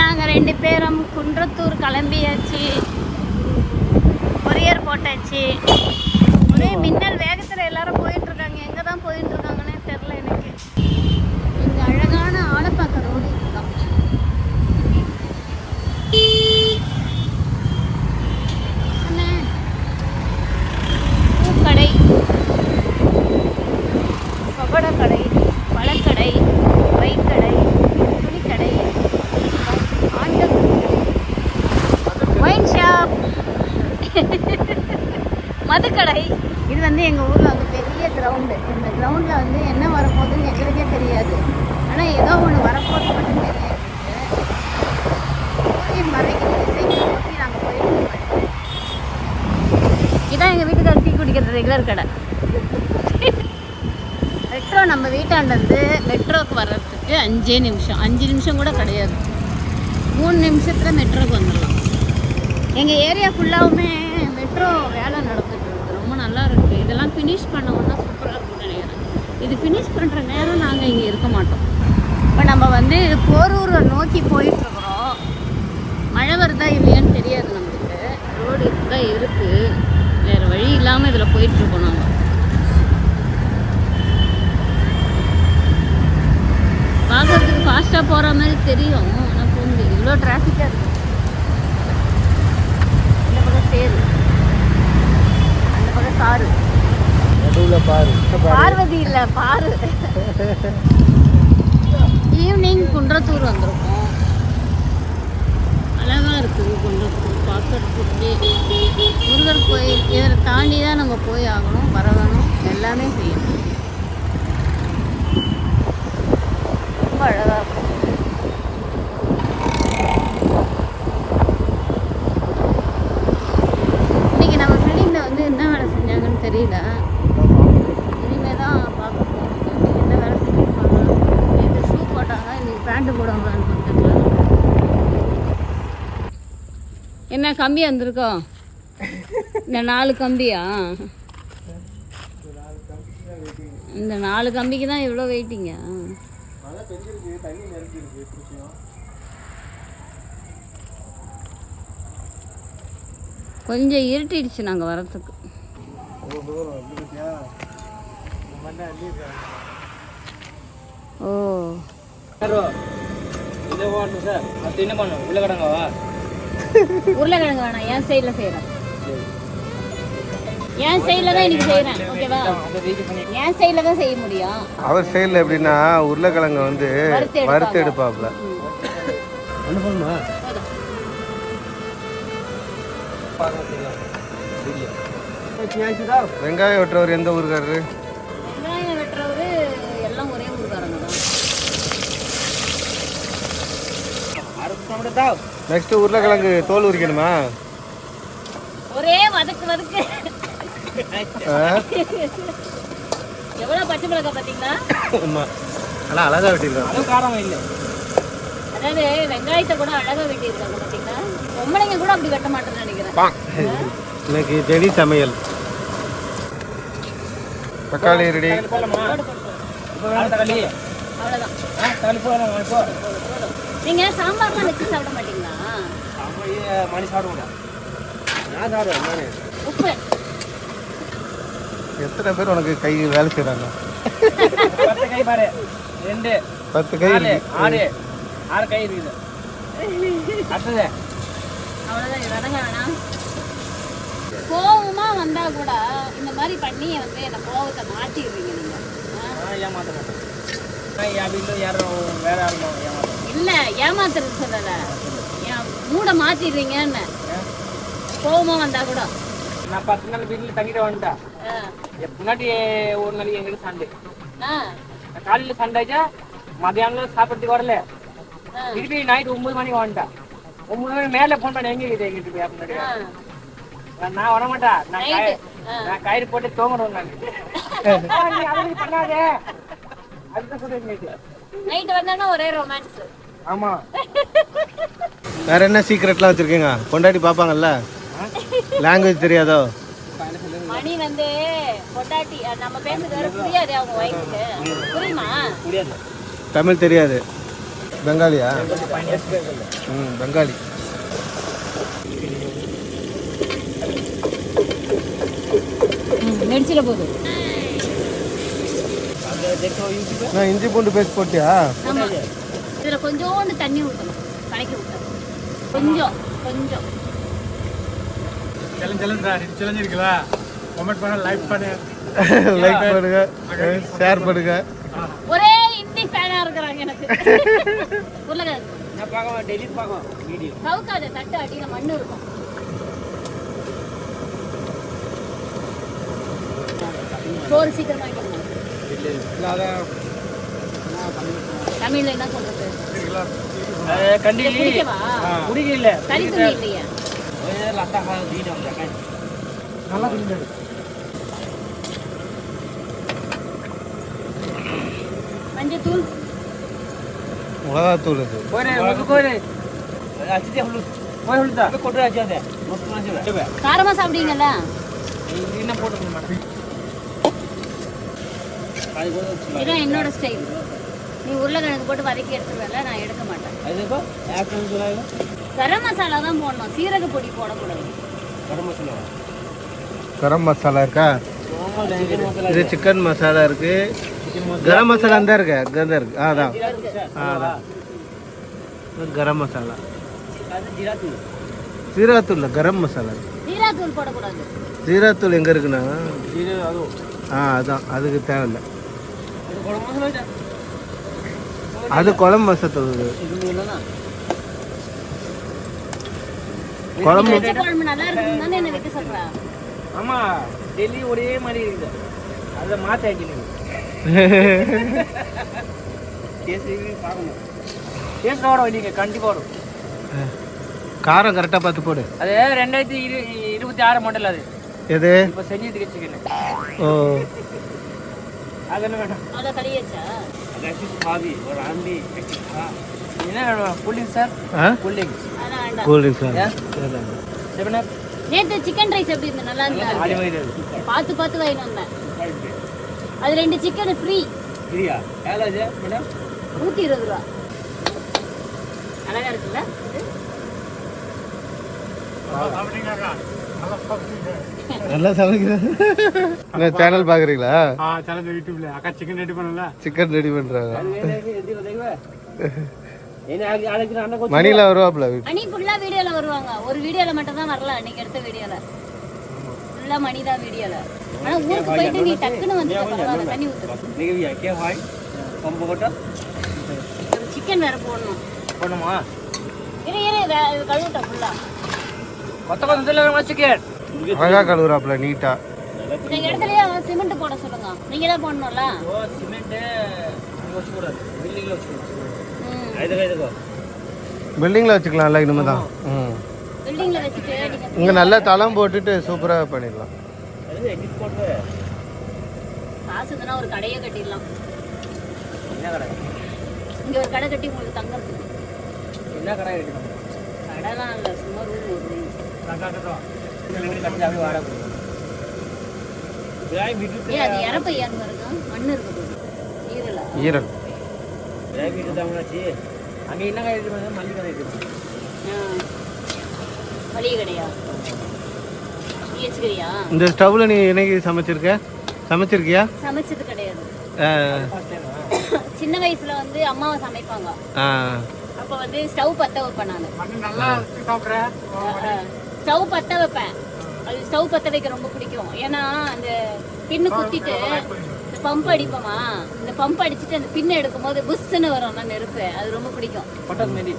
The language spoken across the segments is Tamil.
நாங்கள் ரெண்டு பேரும் குன்றத்தூர் கிளம்பியாச்சு. கொரியர் போட்டாச்சு. ஒரே மின்னல் வேகத்தில் எல்லாரும் போயிட்டு இருக்காங்க எங்கே தான் போயிட்டு இருக்காங்கன்னே தெரில எனக்கு. இங்கே அழகான ஆலப்பாக்க ரோடு. மதுக்கடை. இது வந்து எங்கள் ஊரில் வந்து பெரிய கிரவுண்டு இந்த கிரவுண்டில் வந்து என்ன வரப்போகுதுன்னு எங்களுக்கே தெரியாது. ஆனால் ஏதோ ஒன்று வரப்போகுது மட்டும் தெரியும் சூரியன் மறைக்கும் திசைக்கு நோக்கி நாங்கள் போயிட்டு இதான் எங்கள் வீட்டுக்கு டீ குடிக்கிறது ரெகுலர் கடை. மெட்ரோ நம்ம வீட்டாண்டந்து மெட்ரோக்கு வர்றதுக்கு அஞ்சே நிமிஷம். அஞ்சு நிமிஷம் கூட கிடையாது. மூணு நிமிஷத்தில் மெட்ரோக்கு வந்துடலாம். எங்கள் ஏரியா ஃபுல்லாகவுமே மெட்ரோ வேலை நடந்துட்டு இருக்குது ரொம்ப நல்லா இருக்குது இதெல்லாம் ஃபினிஷ் பண்ணோம்னா சூப்பராக இருக்கும்னு நினைக்கிறேன். இது ஃபினிஷ் பண்ணுற நேரம் நாங்கள் இங்கே இருக்க மாட்டோம். இப்போ நம்ம வந்து போரூரை நோக்கி போயிட்டுருக்குறோம் மழை வருதா இல்லையான்னு தெரியாது நம்மளுக்கு. ரோடு தான் இருக்குது வேறு வழி இல்லாமல் இதில் போயிட்டுருக்கோம் நாங்கள் பார்க்குறதுக்கு ஃபாஸ்ட்டாக போகிற மாதிரி தெரியும். ஆனால் போக முடியாது இவ்வளோ டிராஃபிக்காக இருக்குது இந்த பக்கம் சேரு அந்த பக்கம் சாரு நடுவில் பாரு. பார்வதி பாரு. ஈவினிங் குன்றத்தூர் வந்திருக்கோம். அழகாக இருக்குது குன்றத்தூர். பார்க்கறதுக்கு முருகர் கோயில். இதை தாண்டி தான் நம்ம போய் ஆகணும் வரவேணும் எல்லாமே செய்யணும். ரொம்ப அழகாக இருக்கும் இன்னைக்கு நம்ம பில்டிங்கில் வந்து என்ன வேலை செஞ்சாங்கன்னு தெரியல இனிமே தான் பார்க்க போகிறோம் இன்னைக்கு என்ன வேலை செஞ்சுருப்பாங்க நேற்று ஷூ போட்டாங்க இன்னைக்கு பேண்ட்டு போடுவாங்களான்னு தெரியல என்ன கம்பி வந்திருக்கோம் இந்த நாலு கம்பியா? இந்த நாலு கம்பிக்கு தான் இவ்வளோ வெயிட்டிங்க கொஞ்சம் இருட்டிடுச்சு நாங்கள் வரத்துக்கு ஓ. சார் என்ன பண்ணும் உள்ள கடங்கவா உருளைக்கிழங்கு வேணாம். என் சைடில் செய்கிறேன் என் சைடில் தான் இன்னைக்கு செய்கிறேன் ஓகேவா என் சைடில் தான் செய்ய முடியும். அவர் சைடில் எப்படின்னா உருளைக்கிழங்க வந்து வறுத்து எடுப்பாப்ல வெங்காயம் வெட்டுறவர் எந்த ஊருக்காரரு? வெங்காயம் வெட்டுறவரு எல்லாம் ஒரே ஊருக்காரங்க தான். நெக்ஸ்ட் உருளைக்கிழங்கு தோல் உரிக்கணுமா? ஒரே வதக்கு வதக்கு. எவ்வளவு பச்சை மிளகாய் பாத்தீங்களா ஆமா. அழகா வெட்டிருக்காங்க காரம் இல்ல. அதாவது வெங்காயத்தை கூட அழகா வெட்டிருக்காங்க பாத்தீங்களா பொம்பளைங்க கூட அப்படி வெட்ட மாட்டேன்னு நினைக்கிறேன். எனக்கு செடி சமையல். தக்காளி ரெடி. அவ்வளோதான் தக்காளி போதும் போதும் நீங்கள் சாம்பார்லாம் வச்சு சாப்பிட மாட்டீங்களா? மணி சாப்பிடுவோம் நான் சாப்பிடுவேன் உப்பு. எத்தனை பேர் உனக்கு கை வேலை செய்கிறாங்க பத்து கை பாரு. ரெண்டு. பத்து கை. ஆறு. ஆறு கை இருக்குது. அடுத்தது. அவ்வளோதான் இது வதங்க வேணாம். கோவமா வந்தா கூட இந்த மாதிரி பண்ணி வந்து அந்த கோவத்தை மாற்றிடுறீங்க நீங்க. ஆ? நான் ஏமாத்த மாட்டேன் என் வீட்டில் யாரும் வேற யாரும் ஏமாத்தேன் இல்ல ஏமாத்துறது சொல்லல மூட மாத்திடுறீங்கன்னு கோவமா வந்தா கூட நான் பத்து நாள் வீட்டில் ஆ. என் முன்னாடி ஒரு நாளைக்கு எங்களுக்கு சண்டை. காலையில் சண்டை ஆச்சா மதியானம் சாப்பிட்றதுக்கு வரல. திருப்பி நைட் ஒன்பது மணிக்கு வந்துட்டேன் ஒன்பது மணி மேலே ஃபோன் பண்ண எங்க இருக்குது எங்கிட்டு முன்னாடி. நான் வர மாட்டேன் நான். கயிறு ஆ. நான் கயிறு போட்டு தூங்கணும் நான் பண்ணாதே நைட் வந்தானா ஒரே ரொமான்ஸ் ஆமா. வேற என்ன சீக்ரெட்லாம் வச்சிருக்கீங்க? கொண்டாடி பார்ப்பாங்கல்ல லாங்குவேஜ் தெரியாதோ? மணி வந்து பொட்டாட்டி நம்ம பேசுறது வேற புரியாது அவங்க வயசுக்கு புரியுமா? தமிழ் தெரியாது. பெங்காலியா? ம் பெங்காலி. நெடிச்சிட போகுது. நான் இஞ்சி பூண்டு பேஸ்ட் போட்டியா? ஆமா. இதுல கொஞ்சோண்டு தண்ணி ஊற்றணும் கலக்கி ஊற்றணும் கொஞ்சம் கொஞ்சம். சேலஞ்ச் சேலஞ்ச் சேலஞ்ச் இருக்குல்ல? கமெண்ட் பண்ண லைக் பண்ணு லைக் பண்ணுங்க ஷேர் பண்ணுங்க. ஒரே இந்தி ஃபேனா இருக்கிறாங்க எனக்கு. நான் டெய்லி பார்க்கலாம் வீடியோ. கவுக்காத தட்டு அடியில மண்ணு இருக்கும். சோறு சீக்கிரமா இல்லாத தமிழ்ல என்ன சொல்றது? கண்டிப்பா குடிக்கல தனி துணி இல்லையா. நல்லா குடிக்காது மஞ்சத்தூள். மிளகாத்தூள் இது. கோரே கோரே போட்டு இதுதான் என்னோட ஸ்டைல் நீ உருளைக்கிழங்கு போட்டு வதக்கி எடுத்துருவேல நான் எடுக்க மாட்டேன். கரம் மசாலா தான் போடணும். சீரக பொடி போடக்கூடாது. கரம் மசாலா. இருக்கா? இது சிக்கன் மசாலா இருக்கு. கரம் மசாலா தான் இருக்கு. தான் இருக்கு. அதான். அதான். கரம் மசாலா. ஜீராத்தூள் இல்லை கரம் மசாலா. ஜீராத்தூள் எங்கே இருக்குண்ணா ஆ அதான். அதுக்கு தேவையில்லை. அது குழம்பு மசா தூள் குழம்பு குழம்பு வைக்க சொல்றா. ஆமா டெல்லி ஒரே மாதிரி இருக்குது. அதை மாத்த ஆக்கிடுங்க பார்க்கணும் டேஸ்ட் வரும் நீங்கள் வரும். காரம் கரெக்டா பார்த்து போடு. அது ரெண்டாயிரத்தி இருபத்தி ஆறு மாடல் அது. எது? இப்ப செஞ்சு வச்சுக்கிறேன் ஓ. அது என்ன வேணும் அதை கழியாச்சா என்ன வேணும் கூல்ட்ரிங்க் சார் அதெல்லாம் வேண்டாம் கூல்ட்ரிங்க்ஸ் ஏன்? செவன் அப் நேத்து சிக்கன் ரைஸ் எப்படி இருந்தது நல்லா இருந்தா ஆடி மாதிரி பார்த்து பார்த்து வாங்கிட்டு வந்தேன் அது ரெண்டு சிக்கன் ஃப்ரீ இல்லையா எவ்வளோ மேடம் நூற்றி இருபது ரூபா அழகா இருக்குல்ல இது? நல்லா சமைக்கிறேன் சேனல் பார்க்குறீங்களா ஆ சேலஞ்ச் யூடியூப்ல. அக்கா சிக்கன் ரெடி பண்ணல சிக்கன் ரெடி மணியில் வருவாப்புல வீட்டு மணி ஃபுல்லா வீடியோல வருவாங்க. ஒரு வீடியோல மட்டும் தான் வரல அன்னைக்கு எடுத்த வீடியோல ஃபுல்லா மணி தான் வீடியோல ஆனா ஊருக்கு போயிட்டு நீ டக்குன்னு வந்துட்ட பரவாயில்ல தண்ணி ஊத்து மிகவியா கே ஹாய் பம்பு கொட்டா? ஒரு சிக்கன் வேற போடணும். பண்ணுமா இரு இரு கழுவிட்டேன் ஃபுல்லா கொத்த கொத்தல வேணுமா சிக்கன் அழகாக கழுவுறாப்புல நீட்டாக இந்த இடத்துலயே சிமெண்ட் போட சொல்லுங்க. நீங்க தான் போடணும்ல? ஓ சிமெண்ட் வச்சுக்கூடாது பில்டிங்ல வச்சுக்கூடாது பில்டிங்கில் வச்சுக்கலாம்ல இனிமே தான் ம். பில்டிங்ல வச்சுட்டு இங்கே நல்லா தளம் போட்டுட்டு சூப்பராக பண்ணிடலாம். அது எடிட் போட்டு காசு இருந்தா ஒரு கடையே கட்டிடலாம். என்ன கடை? இங்க ஒரு கடை கட்டி உங்களுக்கு தங்கறதுக்கு என்ன கடை எடுக்கணும் கடைலாம் இல்ல சும்மா ரூம் ஈரலா அங்கே என்ன கடை இருக்கு மல்லிகை கடை இருக்கு. மளிகை கடையா? இந்த ஸ்டவ்வில் நீ என்னைக்கு சமைச்சிருக்க? சமைச்சிருக்கியா? சமைச்சது கிடையாது. சின்ன வயசுல வந்து அம்மாவை சமைப்பாங்க. அப்ப வந்து ஸ்டவ் பத்த வைப்பேன் நான். நல்லா சாப்பிட்றேன் ஸ்டவ் பத்த வைப்பேன். அது ஸ்டவ் பத்த வைக்க ரொம்ப பிடிக்கும். ஏன்னா அந்த பின்னு குத்திட்டு இந்த பம்ப் அடிப்போமா? இந்த பம்ப் அடிச்சுட்டு அந்த பின்னை எடுக்கும்போது புஷ்ஷுன்னு வரும் நான் நெருப்பு. அது ரொம்ப பிடிக்கும். பட்டாசு மாரி.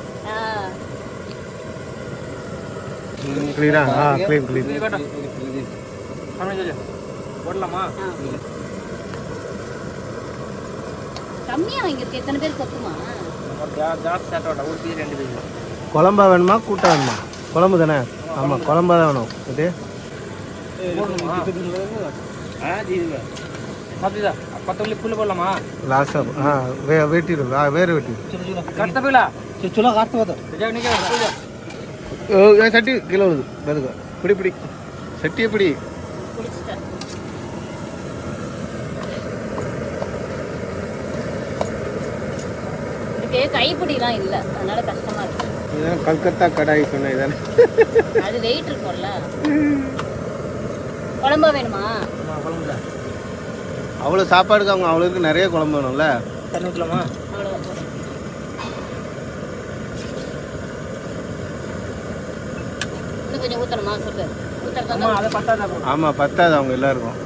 கிளீனா ஆ? க்ளீன் க்ளீன் போடலாமா. கம்மியா எத்தனை பேர் கொத்துமா? ஜாஸ்தி ஒரு பீஸ் ரெண்டு பீஸ் குழம்பா வேணுமா? கூட்டா வேணுமா? குழம்பு தானே? ஆமாம் குழம்பா தான் வேணும். இது? வெட்டிடு ஆ வேறு வெட்டிடு சுலா ஓ சட்டி விழுது மெதுங்க பிடி பிடி. சட்டியை பிடி. இதுக்கு கைப்பிடிலாம் இல்லை. அதனால கஷ்டமா இருக்கு. இதுதான் கல்கத்தா கடாய் சொன்னேன் இதானே அது வெயிட் இருக்கும்ல. குழம்பா வேணுமா? அவ்வளோ சாப்பாடுக்கு அவங்க அவ்வளோக்கு நிறைய குழம்பு வேணும்ல? தண்ணி ஊற்றலாமா கொஞ்சம் ஊற்றணுமா சொல்லு. ஊற்றுறதா. ஆமாம் பத்தாது அவங்க எல்லாருக்கும்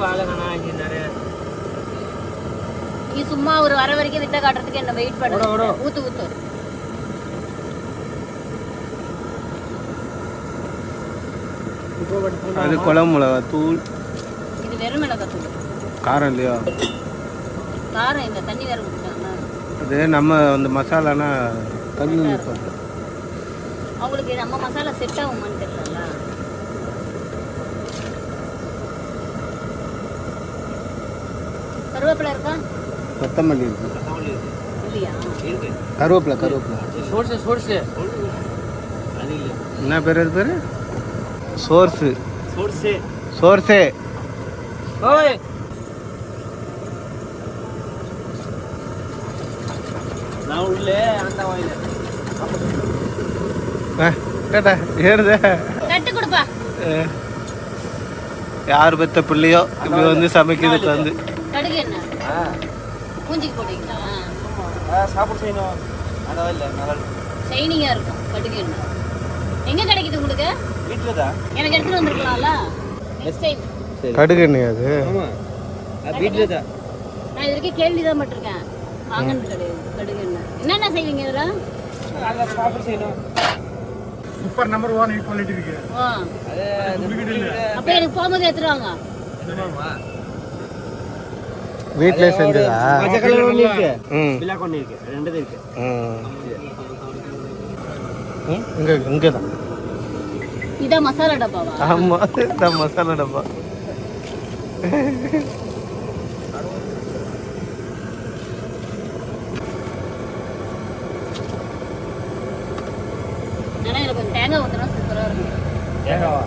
வாழை வேணாம் இங்கே நிறைய நீ சும்மா ஒரு வர வரைக்கும் வித்த காட்டுறதுக்கு என்ன வெயிட். பண்ணு. ஊத்து ஊத்து. அது குழம்பு மிளகா தூள். இது வெறும் மிளகாய் தூள். காரம் இல்லையா? காரம் இந்த தண்ணி வேற ஊற்றிட்டாங்க அது நம்ம அந்த மசாலானா தண்ணி ஊற்றணும். அவங்களுக்கு நம்ம மசாலா செட் ஆகுமான்னு தெரியல கருவேப்பிலை இருக்கா? கொத்தமல்லி இருக்கு. கருவேப்பிலை கருவேப்பிலை. சோர்ஸு சோர்ஸு என்ன பேர் அது பேர்? சோர்ஸு சோர்ஸு சோர்ஸே ஓய். நான் உள்ளே அந்த கேட்டா ஏறுதே? கொடுப்பா. யார் பெத்த பிள்ளையோ இப்படி வந்து சமைக்கிறதுக்கு வந்து மூஞ்சிக்கு போடுவீங்களா ஆ சாப்பிட செய்யணும். அந்த வாயில நல்லா ஷைனிங்கா இருக்கும் கடுகு என்ன? எங்க கிடைக்குது உங்களுக்கு? வீட்டில் தான் எனக்கு எடுத்துட்டு வந்திருக்கலாம்ல? நெக்ஸ்ட் டைம் கடுகு எண்ணெய் அது. வீட்டில் தான் நான் இது வரைக்கும் கேள்வி தான் பட்டிருக்கேன். வாங்கன்னு கிடையாது கடுகு என்ன என்னென்ன செய்வீங்க இதில்? அதில் சாப்பிட செய்யணும். சூப்பர் நம்பர் ஒன் குவாலிட்டி இருக்கு அப்போ எனக்கு போகும்போது எடுத்துட்டு வாங்க. வீட்டிலே செஞ்சதா? மஞ்சள் கலர் ஒன்று இருக்கு ம். பிளாக் ஒன்று இருக்கு. ரெண்டு இருக்கு இங்க இங்கே தான் இதான் மசாலா டப்பாவா? ஆமாம் இதான் மசாலா டப்பா ஏன்னா எனக்கு கொஞ்சம் தேங்காய் ஊற்றினா சூப்பராக இருக்கும் தேங்காவா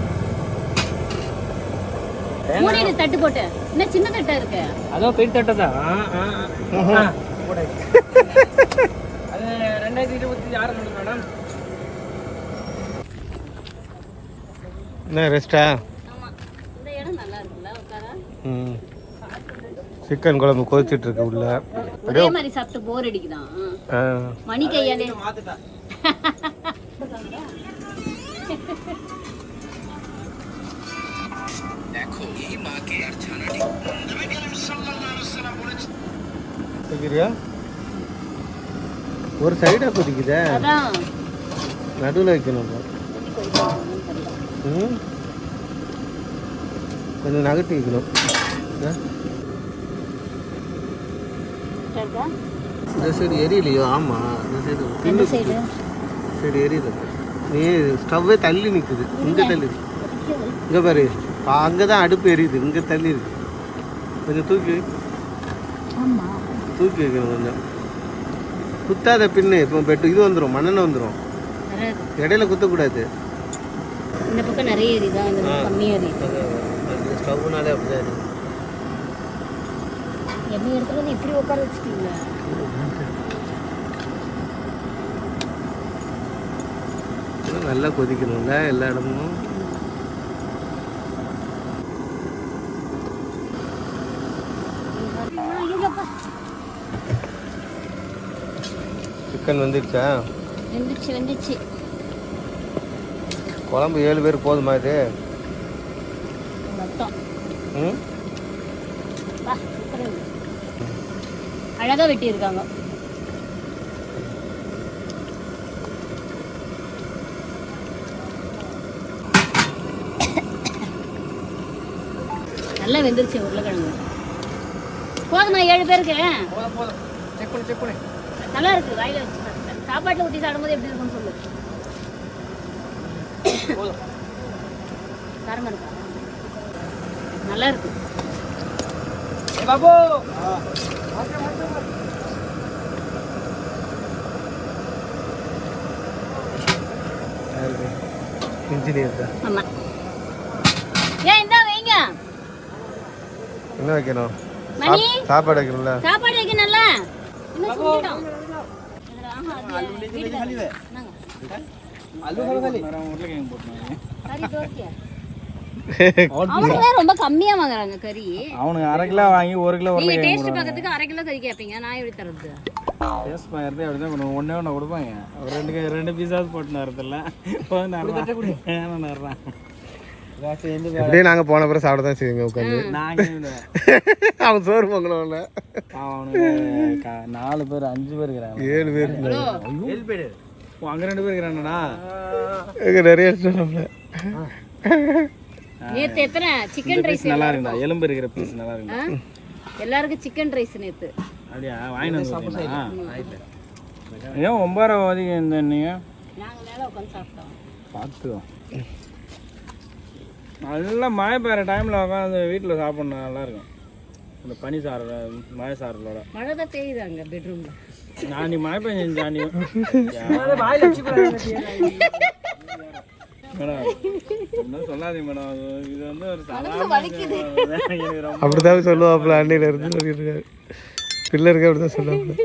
மூடிடு தட்டு போட்டு இன்னும் சின்ன தட்டா இருக்கு. அதுவும் பெரிய தட்டை தான். அது ரெண்டாயிரத்தி இருபத்தி ஆறு மேடம் என்ன ரெஸ்டா ஆமா. இந்த இடம் நல்லா இருக்குல்ல உட்கார? ம். சிக்கன் குழம்பு கொதிச்சிட்டு இருக்கு உள்ள. ஒரே மாதிரி சாப்பிட்டு போர் அடிக்குதான். மணி கையாலே. ஒரு சைடாக கொதிக்குதே. நடுவில் வைக்கணும் ம்? கொஞ்சம் நகட்டி வைக்கணும். இந்த சைடு எரியலையோ? ஆமாம் இந்த சைடு சைடு சைடு எரியுது. நீ ஸ்டவ்வே தள்ளி நிற்குது இங்கே தள்ளி. இங்கே பாரு. அங்கே தான் அடுப்பு எரியுது. இங்கே தள்ளி இருக்கு. கொஞ்சம் தூக்கி தூக்கி வைக்கணும் கொஞ்சம். குத்தாத பின்னு இப்போ பெட்டு இது வந்துடும் மண்ணெண்ணெய் வந்துடும் இடையில குத்தக்கூடாது. இந்த பக்கம் நிறைய எரியுதா? இந்த பக்கம் கம்மியா எரியுது. ஸ்டவ்னாலே அப்படிதான் இடத்துல வந்து இப்படி உட்கார நல்லா கொதிக்கணும்ல எல்லா இடமும். சிக்கன் வந்துருச்சா? வெந்துச்சு வெந்துச்சு குழம்பு ஏழு பேர் போதுமா இது? ம்? வா, சூப்பரா இருக்கு. அழகா வெட்டி இருக்காங்க நல்லா வெந்துருச்சு உருளைக்கிழங்கு. போதுமா ஏழு பேருக்கு? போதும் போதும். செக் பண்ணு செக் பண்ணு. நல்லா இருக்கு வாயில வச்சு சாப்பிட்டேன். சாப்பாட்டுல ஊற்றி சாப்பிடும்போது எப்படி இருக்கும்னு சொல்லு. இருக்கா நல்லா இருக்கு ஏ பாபு! இன்ஜினியர் தான் ஆமா. ஏன் இந்தா வைங்க. என்ன வைக்கணும்? மணி. சாப்பாடு வைக்கணும்ல. சாப்பாடு வைக்கணும்ல அவனுங்க ரொம்ப கம்மியா வாங்குறாங்க கறி. அவனுக்கு அரை கிலோ வாங்கி ஒரு கிலோ நீங்க டேஸ்ட் பார்க்கறதுக்கு அரை கிலோ கறி கேட்பீங்க நான் எப்படி டேஸ்ட் பார்க்கறது அப்படி தான் பண்ணுவோம் ஒன்றே ஒன்று கொடுப்பாங்க. ஒரு ரெண்டு ரெண்டு பீஸாவது போட்டு நறதில்ல நடுறான் எப்படியும் நாங்க போன பிறகு சாப்பிட தான் செய்வீங்க உட்காந்து. நாங்கள் அவன் சோறு க- நாலு பேர் அஞ்சு பேர் இருக்கிறாங்க. ஏழு பேர் இருந்தாங்க. ஓ, அங்க ரெண்டு பேர் இருக்கிறாங்கடா. நிறைய நேத்து எத்தனை? சிக்கன் ரைஸ் நல்லா இருக்குடா. எலும்பு இருக்கிற பீஸ் நல்லா இருக்குடா. எல்லாருக்கும் சிக்கன் ரைஸ் நேத்து. அப்படியா? வாங்கிட்டு வந்து கொடுத்தீங்களா? ஏன் ஒன்பதாயிரம் ஒதுக்கி இந்த நீங்க? நாங்க மேல உட்காந்து சாப்பிட்டோம். பார்த்து நல்லா மழை பெய்கிற டைமில் உட்காந்து வீட்டில் சாப்பிட்ணும் நல்லா இருக்கும். இந்த பனி சாறு மழை சாரலோட. மழை தான் பெய்யுது அங்க பெட்ரூம்ல நான் நீ மழை பெஞ்சு ஜானி மேடம் ஒன்றும் சொல்லாதீங்க மேடம். அது இது வந்து ஒரு சாதாரண எனக்கு ரொம்ப அப்படிதான் சொல்லுவாப்புல அண்ணில இருந்து சொல்லிட்டு இருக்காரு. பிள்ளை இருக்க அப்படிதான் சொல்லுவாப்புல.